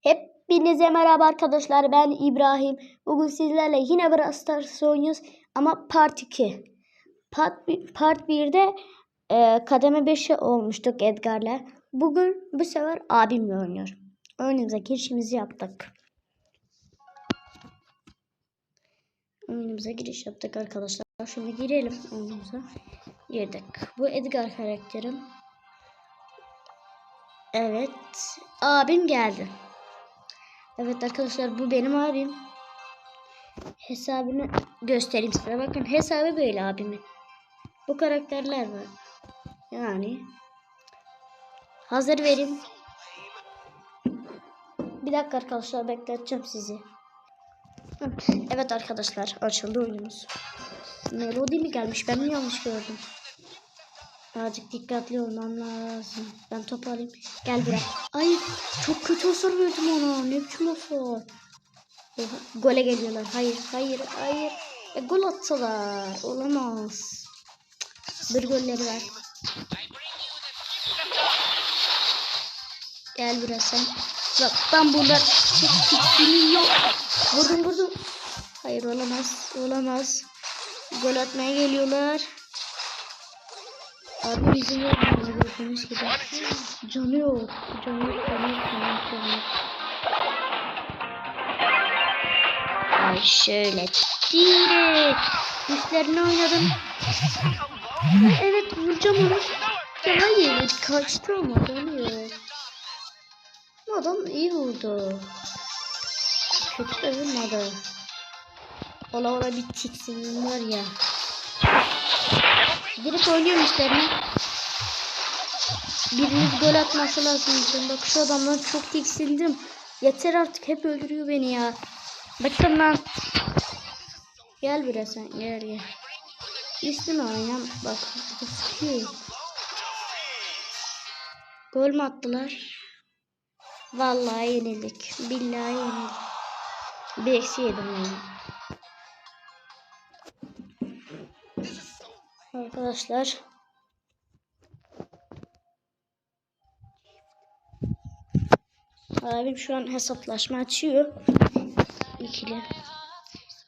Hepinize merhaba arkadaşlar. Ben İbrahim. Bugün sizlerle yine Brawl Stars oynuyoruz. Ama part 2. Part, part 1'de e, kademe 5'e olmuştuk Edgar'la. Bugün bu sefer abimle oynuyorum. Oyunumuza girişimizi yaptık. Oyunumuza giriş yaptık arkadaşlar. Şimdi girelim oyunumuza. Girdik. Bu Edgar karakterim. Evet. Abim geldi. Evet arkadaşlar bu benim abim. Hesabını göstereyim size. Bakın hesabı böyle abimin. Bu karakterler var. Yani. Hazır verin. Bir dakika arkadaşlar bekleteceğim sizi. Evet arkadaşlar açıldı oyunumuz. Melodi mi gelmiş? Ben mi yanlış gördüm? Birazcık dikkatli olmam lazım. Ben top alayım. Gel buraya. Ay çok kötü hasar verdim ona. Ne biçim hasar. Oha, Gole geliyorlar. Hayır, hayır, hayır. E, gol atsalar. Olamaz. Bir golleri var. Gel buraya sen. Bak ben bunlar hiçbirini yok. Vurdum vurdum. Hayır olamaz. Olamaz. Gol atmaya geliyorlar. Abi bizim yok. Gördüğünüz gibi. Canı yok. Canı yok. Canı yok. Canı yok. Canı yok. Ay şöyle. Direkt. Üstlerine oynadım. Evet vuracağım onu. Ya hayır kaçtı ama yok. Bu adam iyi vurdu. Kötü de vurmadı. Ola ola bir tiksin var ya. Direkt oynuyorum üstlerine. Biriniz gol atması lazım. Bak şu adamdan çok tiksindim. Yeter artık hep öldürüyor beni ya. Bakın lan. Gel buraya sen gel gel. Üstüne oynan bak. Gol mü attılar? Vallahi yenildik. Billahi yenildik. Bir eksi yedim yani. Arkadaşlar. Abim şu an hesaplaşma açıyor. İkili.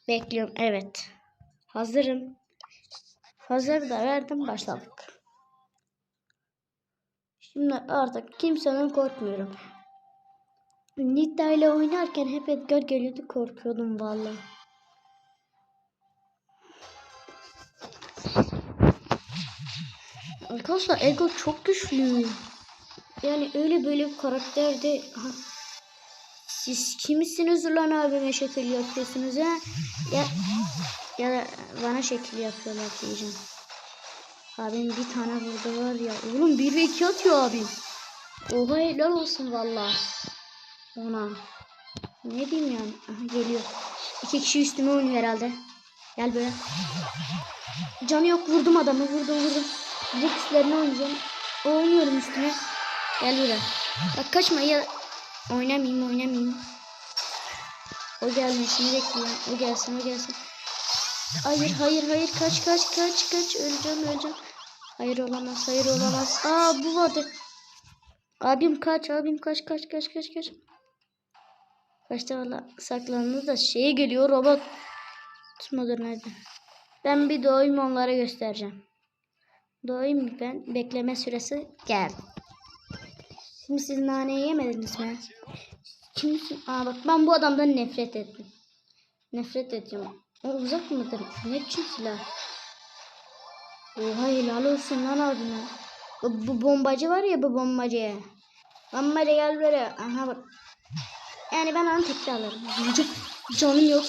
Bekliyorum. Evet. Hazırım. Hazır da verdim. Başladık. Şimdi artık kimsenin korkmuyorum. Nita ile oynarken hep Edgar geliyordu korkuyordum vallahi. Arkadaşlar Ego çok güçlü. Yani öyle böyle bir karakterde ha, siz kimisiniz ulan abime şekil yapıyorsunuz ha? Ya, ya bana şekil yapıyorlar diyeceğim. Abim bir tane burada var ya. Oğlum 1 ve 2 atıyor abim. Oha helal olsun valla. Ona. Ne diyeyim yani? Aha, geliyor. İki kişi üstüme oynuyor herhalde. Gel böyle. Canı yok vurdum adamı vurdum vurdum. Üstlerine oynayacağım. Oynuyorum üstüne. Gel buraya. Bak kaçma ya. Oynamayayım oynamayayım. O gelmesini bekliyorum. O gelsin o gelsin. Hayır hayır hayır kaç kaç kaç kaç öleceğim öleceğim. Hayır olamaz hayır olamaz. Aa bu vardı. Abim kaç abim kaç kaç kaç kaç kaç. Kaçta valla saklandı da şeye geliyor robot. Tutmadır nerede? Ben bir doğayım onlara göstereceğim. Doğayım ben. Bekleme süresi geldi. Şimdi siz naneyi yemediniz mi? Kimsin? Aa bak ben bu adamdan nefret ettim. Nefret ediyorum. O uzak mıdır? Ne biçim silah? Oha helal olsun lan abime. Bu, bu bombacı var ya bu bombacı. Bombacı gel buraya. Aha bak. Yani ben onu tekrar alırım. Can- Canım yok.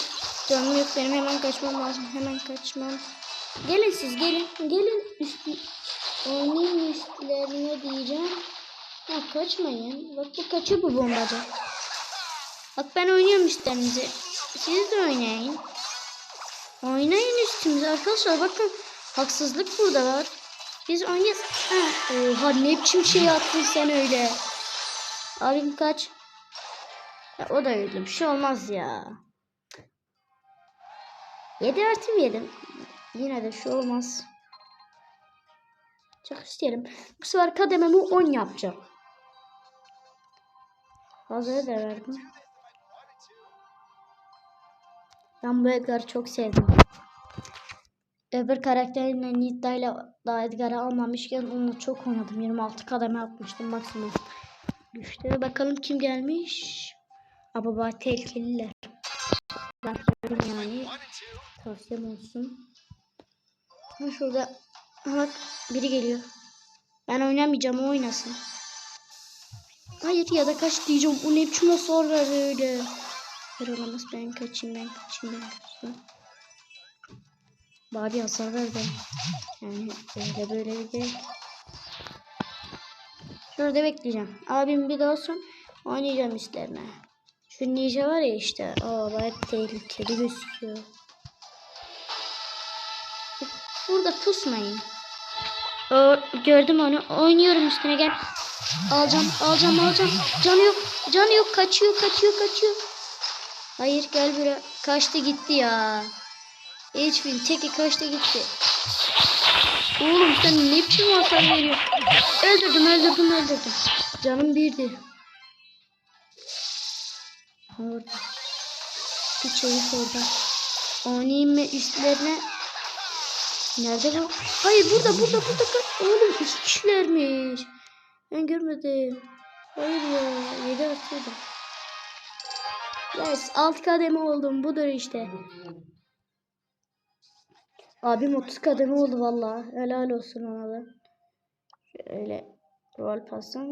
Canım yok. Benim hemen kaçmam lazım. Hemen kaçmam. Gelin siz gelin. Gelin üstü. Oynayın üstlerine diyeceğim. Ha kaçmayın. Bak bu kaçıyor bu bombacı. Bak ben oynuyorum üstlerinize. Siz de oynayın. Oynayın üstümüze arkadaşlar. Bakın haksızlık burada var. Biz oynayız. Ha, oha ne biçim şey attın sen öyle. Abim kaç. Ya, o da öyle bir şey olmaz ya. 7 artı yedim. Yine de şu olmaz. Çok isterim. Bu sefer kadememi 10 yapacağım. Hazırı da verdim. Ben bu Edgar'ı çok sevdim. Öbür karakterimle Nida'yla daha Edgar'ı almamışken onunla çok oynadım. 26 kademe atmıştım maksimum. Güçte bakalım kim gelmiş. Ababa tehlikeliler. Ben yani. Tavsiyem olsun. Ha şurada bak biri geliyor. Ben oynamayacağım o oynasın. Hayır ya da kaç diyeceğim. O ne biçim öyle. Hayır olamaz ben kaçayım ben kaçayım ben kaçayım. Bari hasar ver ben. Yani öyle böyle bir gerek. Şurada bekleyeceğim. Abim bir de olsun oynayacağım üstlerine. Şu ninja var ya işte. Aa bayağı tehlikeli gözüküyor. Burada pusmayın. Gördüm onu. Oynuyorum üstüne gel. Alacağım, alacağım, alacağım. Canı yok, canı yok. Kaçıyor, kaçıyor, kaçıyor. Hayır gel buraya. Kaçtı gitti ya. Hiçbir teki kaçtı gitti. Oğlum sen ne biçim hasar veriyorsun? Öldürdüm, öldürdüm, öldürdüm. Canım birdi. Orada. Bir çocuk orada. Oynayayım mı üstlerine? Nerede bu? Hayır burada burada burada. Oğlum iki kişilermiş. Ben görmedim. Hayır ya. Yedi atıyordum. Yes. Alt kademe oldum. Budur işte. Abim 30 kademe oldu valla. Helal olsun ona da. Şöyle rol pasam.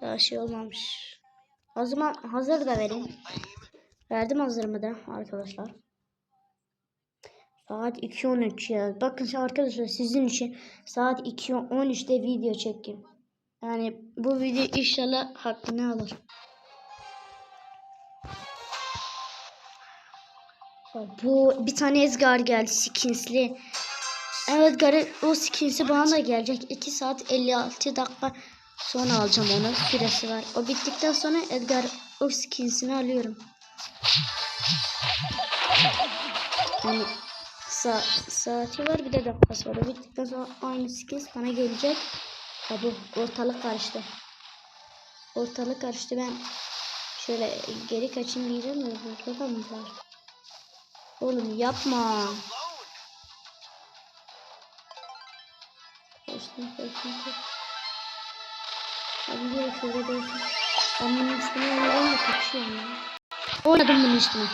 Daha şey olmamış. O zaman hazır da vereyim. Verdim hazırımı da arkadaşlar. Saat 2.13 ya. Bakın arkadaşlar sizin için saat 2.13'te video çektim. Yani bu video inşallah hakkını alır. Bu bir tane Ezgar geldi skinsli. Evet Gary o skinsi bana da gelecek. 2 saat 56 dakika sonra alacağım onu. Süresi var. O bittikten sonra Edgar o skinsini alıyorum. Yani sa saati var bir de dakikası var. O bittikten sonra aynı skins bana gelecek. Ha ortalık karıştı. Ortalık karıştı ben şöyle geri kaçayım diyeceğim de burada da mı var? Oğlum yapma. Kaçtım kaçtım kaçtım. Abi diyor şurada değilsin. Ben bunun üstüne oynayayım da kaçıyorum ya. Oynadım bunun üstüne.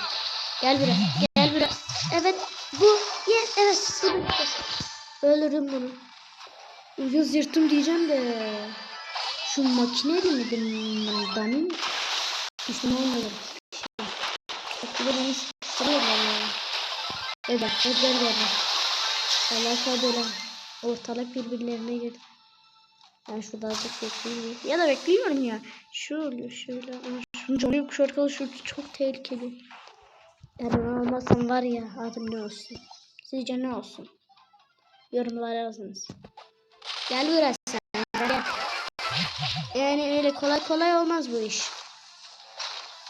Gel buraya. Gel buraya. Evet. Bu. Evet. Bu. Öldürdüm bunu. Ucuz yırttım diyeceğim de. Şu makineli midir? Benim üstüne oynadım. Bak bir de beni sıkıştırıyor valla. Evet. Evet. Gel gel. Allah sabırla. Ortalık birbirlerine girdi. Ben şurada azıcık bekleyeyim. Ya da bekliyorum ya. Şöyle şöyle. Aa, Şunun canı yok şu arkadaş. Şu çok tehlikeli. Eğer onu almazsam var ya adım ne olsun. Sizce ne olsun? Yorumlara yazınız. Gel buraya sen. Gel. Yani öyle kolay kolay olmaz bu iş.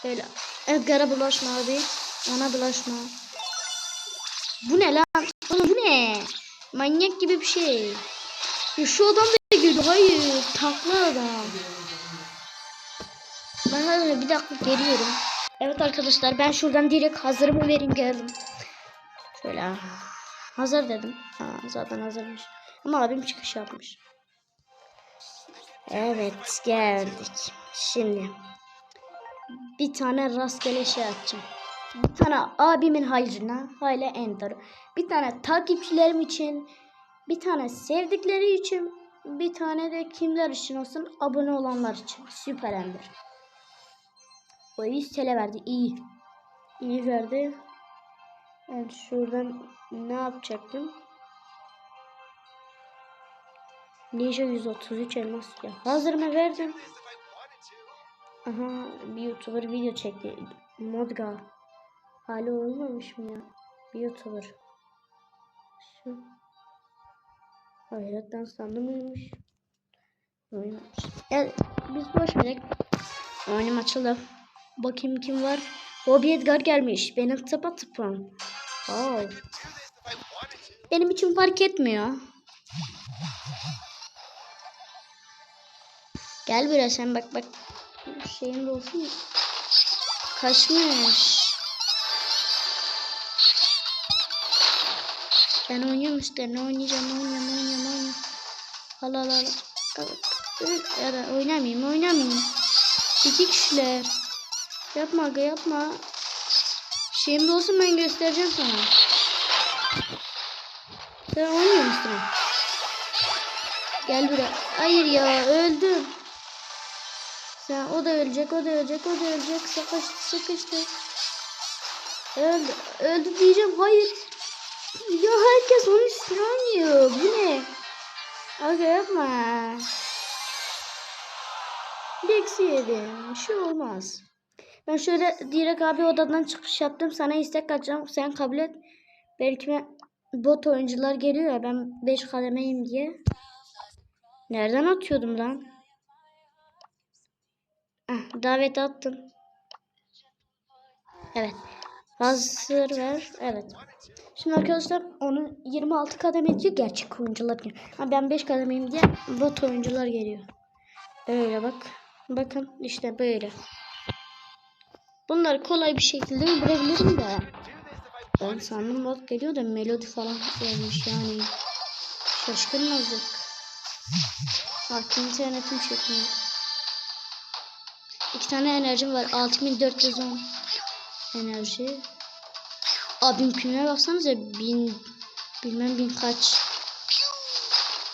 Öyle. Edgar'a bulaşma abi. Ona bulaşma. Bu ne lan? Oğlum bu ne? Manyak gibi bir şey. Ya şu adam da girdi. Hayır. Takla adam. Ben bir dakika geliyorum. Evet arkadaşlar ben şuradan direkt hazırımı vereyim geldim. Şöyle ah, hazır dedim. Ha, zaten hazırmış. Ama abim çıkış yapmış. Evet geldik. Şimdi bir tane rastgele şey açacağım. Bir tane abimin hayrına hala enter. Bir tane takipçilerim için, bir tane sevdikleri için, bir tane de kimler için olsun abone olanlar için. Süper ender. O 100 TL verdi. İyi. İyi verdi. Ben şuradan ne yapacaktım? Ninja 133 elmas ya. Hazır mı verdim? Aha bir YouTuber video çekti. Modga. Hali olmamış mı ya? Bir YouTuber. Şu. Hayretten sandım mıymış? Oynamış. Ya biz boş verek. Oyunum açıldı. Bakayım kim var. Bobby Edgar gelmiş. Benim tıpa tıpım. Oh. Benim için fark etmiyor. Gel buraya sen bak bak. Şeyin de olsun. Kaçmış. Ben oynuyorum işte. Ne oynayacağım? Oynayacağım, oynayacağım, oynayacağım. Al al al. Evet. Ya da oynamayayım, oynamayayım. İki kişiler. Yapma aga yapma. Şeyim de olsun ben göstereceğim sana. Sen oynuyor musun? Gel buraya. Hayır ya öldüm. Sen o da ölecek, o da ölecek, o da ölecek. Sıkıştı, sıkıştı. Öldü, öldü diyeceğim. Hayır. Ya herkes onun üstüne oynuyor. Bu ne? Aga yapma. Eksi yedim. Bir şey olmaz. Ben şöyle direkt abi odadan çıkış yaptım. Sana istek atacağım. Sen kabul et. Belki bot oyuncular geliyor ya. Ben 5 kademeyim diye. Nereden atıyordum lan? Ah, davet attım. Evet. Hazır ver. Evet. Şimdi arkadaşlar onun 26 kademe diyor gerçek oyuncular geliyor. Ha ben 5 kademeyim diye bot oyuncular geliyor. Öyle bak. Bakın işte böyle. Bunları kolay bir şekilde öldürebilirim de. Ben sandım bot geliyor da melodi falan gelmiş yani. Şaşkın olacak. Bak internetim çekmiyor. İki tane enerjim var. 6410 enerji. Abim kümeye baksanıza bin bilmem bin kaç.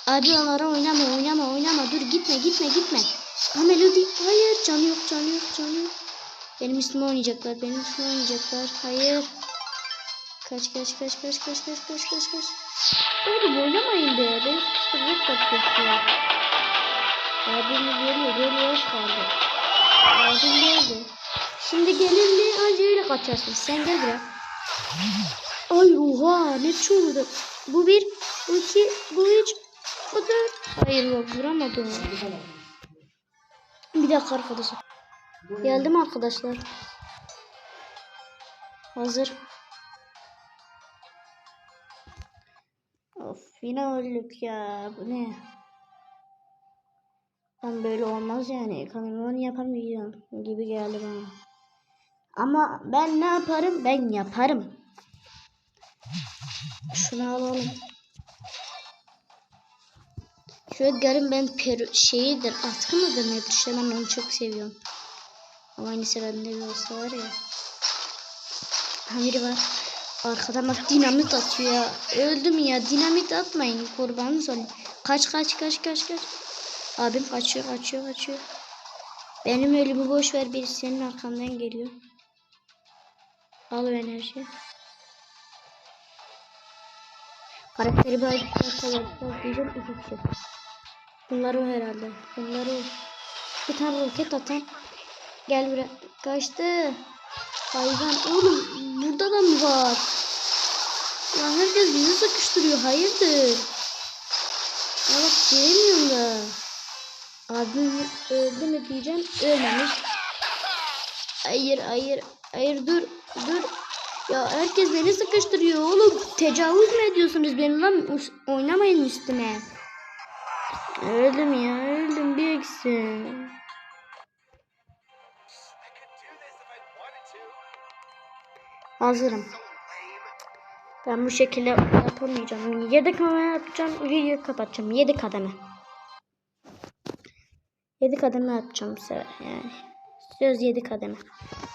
Abi onlara oynama oynama oynama dur gitme gitme gitme. Ha melodi hayır canı yok canı yok canı yok. Benim üstüme oynayacaklar benim üstüme oynayacaklar hayır. Kaç kaç kaç kaç kaç kaç kaç kaç kaç. Oğlum oynamayın be beni sıkıştıracak bakıyorsun. Abim geliyor geliyor kaldı. Abim geldi. Şimdi gelir mi anca öyle kaçarsın sen gel buraya. Ay oha ne çoğuldu. Bu bir, bu iki, bu üç, bu dört. Hayır yok vuramadım. Bir dakika arkadaşlar. Geldim arkadaşlar. Hazır. Of yine öldük ya. Bu ne? Ben böyle olmaz yani. Kameraman yapamayacağım gibi geldi bana. Ama ben ne yaparım? Ben yaparım. Şunu alalım. Şu Edgar'ın ben peru şeyidir. Atkı mıdır? İşte ben onu çok seviyorum. Ama aynı bende bir olsa var ya. Ha biri var. Arkadan bak dinamit atıyor ya. Öldüm ya. Dinamit atmayın. Kurbanınız olayım. Kaç kaç kaç kaç kaç. Abim kaçıyor kaçıyor kaçıyor. Benim ölümü boş ver birisi senin arkandan geliyor. Al enerji. Karakteri böyle arkadaşlar diyeceğim iki kişi. Bunlar o herhalde. Bunlar o. Bir tane roket atan. Gel buraya. Kaçtı. Hayvan. Oğlum burada da mı var? Lan herkes bizi sıkıştırıyor. Hayırdır? Ya bak gelemiyorum da. Abim öldü mü diyeceğim. Ölmemiş. Hayır hayır. Hayır dur. Dur. Ya herkes beni sıkıştırıyor oğlum. Tecavüz mü ediyorsunuz benim lan? Us- Oynamayın üstüme. Öldüm ya öldüm bir eksi. Hazırım. Ben bu şekilde yapamayacağım. Yedek kademe yapacağım. Videoyu kapatacağım. Yedi kademe. Yedi kademe yapacağım bu yani. Söz yedi kademe.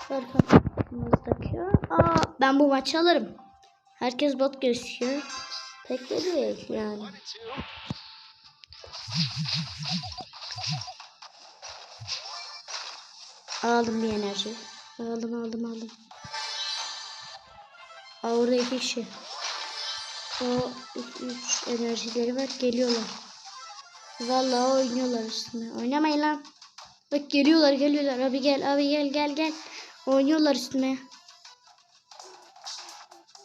Arkamızdaki. Aa, ben bu maçı alırım. Herkes bot gözüküyor. Pek de değil yani. Aldım bir enerji. Aldım aldım aldım. Aa, orada iki kişi. O üç, enerjileri var geliyorlar. Vallahi oynuyorlar üstüne. Oynamayın lan. Bak geliyorlar geliyorlar. Abi gel abi gel gel gel. Oynuyorlar üstüme.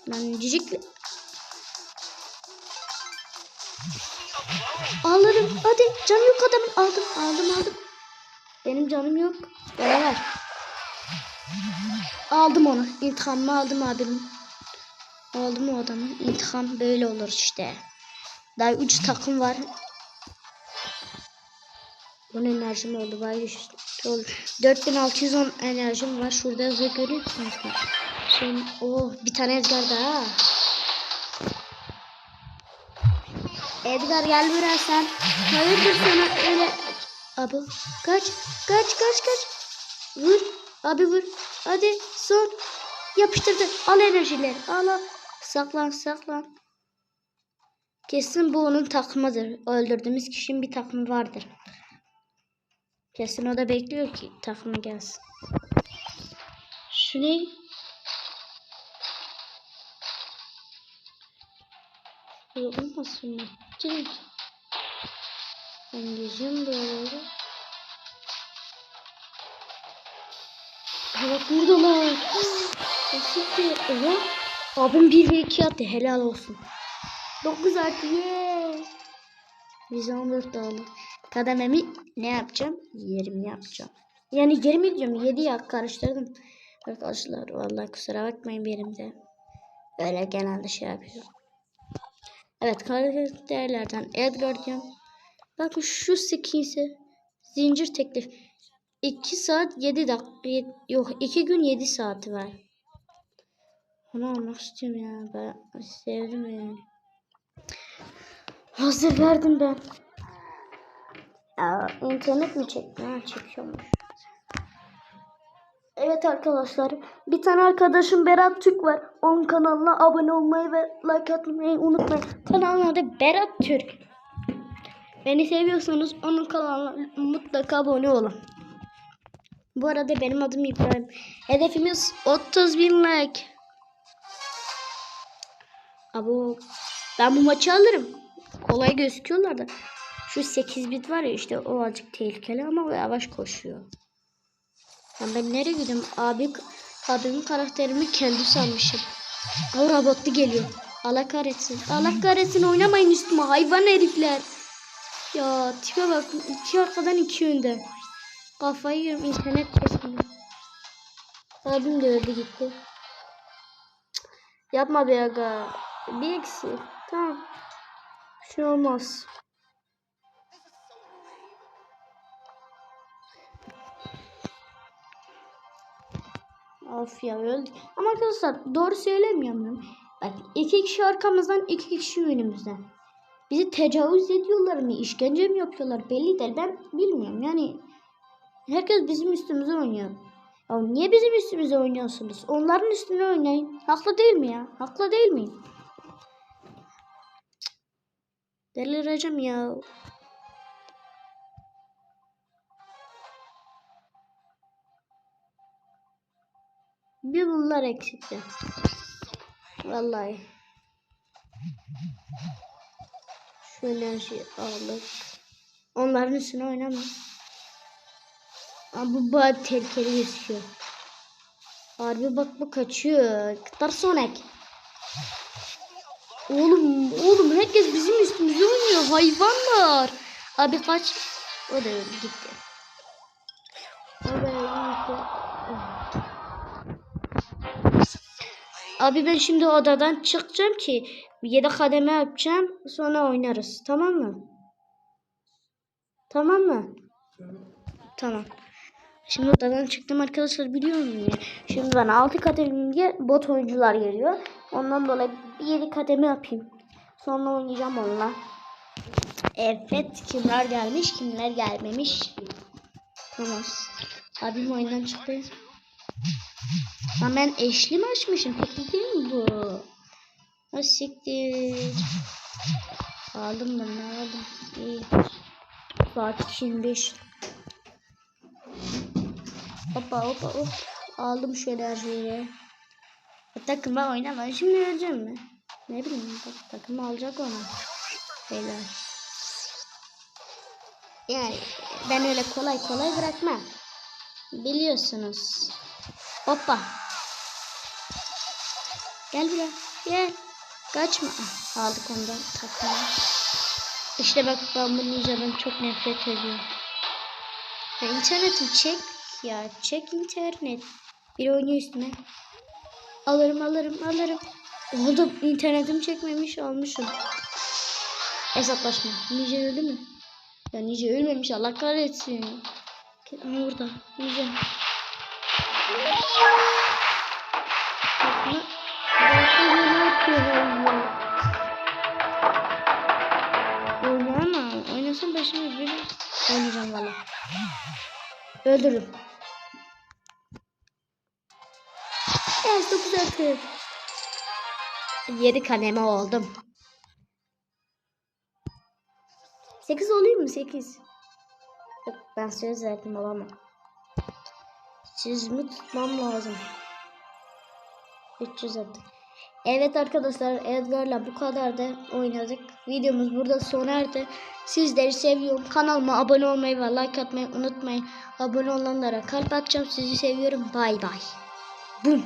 Lan cicik. Alırım. Hadi canım yok adamın. Aldım aldım aldım. Benim canım yok. Beraber. Aldım onu. İntikamımı aldım abim. Aldım o adamı. İntikam böyle olur işte. Daha üç takım var. 10 enerjim oldu. Vay güçlü oldu. 4610 enerjim var. Şurada yazıyor görüyor musunuz? Şimdi oh bir tane Edgar daha. Edgar gel buraya sen. Hayırdır sana öyle. Abi kaç kaç kaç kaç. Vur abi vur. Hadi son. Yapıştırdı. Al enerjileri. Al al. Saklan saklan. Kesin bu onun takımıdır. Öldürdüğümüz kişinin bir takımı vardır. Kesin o da bekliyor ki takımı gelsin. Şu ne? Yok olmasın mı? Direkt. Ben geziyorum. Ha bak buradalar. Nasıl ki? Oha. Abim 1 ve 2 attı. Helal olsun. 9 artı ye. Biz 14 dağıldı. Kadememi ne yapacağım? 20 yapacağım. Yani 20 diyorum 7 ya karıştırdım. Arkadaşlar vallahi kusura bakmayın benim de. Öyle genelde şey yapıyorum. Evet karakterlerden Edgar diyorum. Bakın şu skinsi zincir teklif. 2 saat 7 dakika yok 2 gün 7 saati var. Onu almak istiyorum ya. Ben sevdim yani. Hazır verdim ben. Aa, internet mi çekti? Ha çekiyormuş. Evet arkadaşlar. Bir tane arkadaşım Berat Türk var. Onun kanalına abone olmayı ve like atmayı unutmayın. Kanalın adı Berat Türk. Beni seviyorsanız onun kanalına mutlaka abone olun. Bu arada benim adım İbrahim. Hedefimiz 30 bin like. Abo ben bu maçı alırım. Kolay gözüküyorlar da. Şu 8 bit var ya işte o azıcık tehlikeli ama yavaş koşuyor. Ya ben nereye gidiyorum? Abi, abimin karakterimi kendi sanmışım. O robotlu geliyor. Allah kahretsin. Allah kahretsin oynamayın üstüme hayvan herifler. Ya tipe bak. iki arkadan iki önde. Kafayı yiyorum internet kesmiyor. Abim de öldü gitti. Yapma be aga. Bir eksi. Tamam. Bir şey olmaz. Of ya öldü. Ama arkadaşlar doğru söylemiyor muyum? Bak iki kişi arkamızdan iki kişi önümüzden. Bizi tecavüz ediyorlar mı? işkence mi yapıyorlar? Belli değil. Ben bilmiyorum. Yani herkes bizim üstümüze oynuyor. Ya niye bizim üstümüze oynuyorsunuz? Onların üstüne oynayın. Haklı değil mi ya? Haklı değil miyim? Delireceğim ya. Bir bunlar eksikti. Vallahi. Şu enerji aldık. Onların üstüne oynama. Ama bu bayağı tehlikeli gözüküyor. Harbi bak bu kaçıyor. Kıtar Sonic. Oğlum oğlum herkes bizim üstümüze oynuyor. Hayvanlar. Abi kaç. O da öldü gitti. Abi ben şimdi odadan çıkacağım ki 7 kademe yapacağım. Sonra oynarız. Tamam mı? Tamam mı? Tamam. Şimdi odadan çıktım arkadaşlar biliyor musun ya? Şimdi ben 6 kademeye bot oyuncular geliyor. Ondan dolayı bir 7 kademe yapayım. Sonra oynayacağım onunla. Evet kimler gelmiş kimler gelmemiş. Tamam. Abim oyundan çıktı. Lan ben eşli mi açmışım? Peki değil mi bu? Ha siktir. Aldım ben ne aldım? İyi. Saat 25. Hoppa hoppa hop. Aldım şöyle her şeyi. Takıma oynama. Şimdi öleceğim mi? Ne bileyim bak takım alacak onu. Beyler. Yani ben öyle kolay kolay bırakmam. Biliyorsunuz. Hoppa. Gel buraya. Gel. Kaçma. Ah, Aldık ondan takımı. İşte bak ben bu ninjadan çok nefret ediyorum. Ya internetim çek ya. Çek internet. Bir oynuyor üstüne. Alırım alırım alırım. Oldu internetim çekmemiş almışım. Hesaplaşma. Ninja öldü mü? Ya nice ölmemiş Allah kahretsin. Ama burada. Nice. Ben şimdi böyle oynayacağım valla. Öldürürüm. Evet 9 artık. 7 kaneme oldum. 8 olayım mı? 8. Yok ben söz verdim babama. Sözümü tutmam lazım. 300 attık. Evet arkadaşlar Edgar'la bu kadar da oynadık. Videomuz burada sona erdi. Sizleri seviyorum. Kanalıma abone olmayı ve like atmayı unutmayın. Abone olanlara kalp atacağım. Sizi seviyorum. Bay bay. Bum.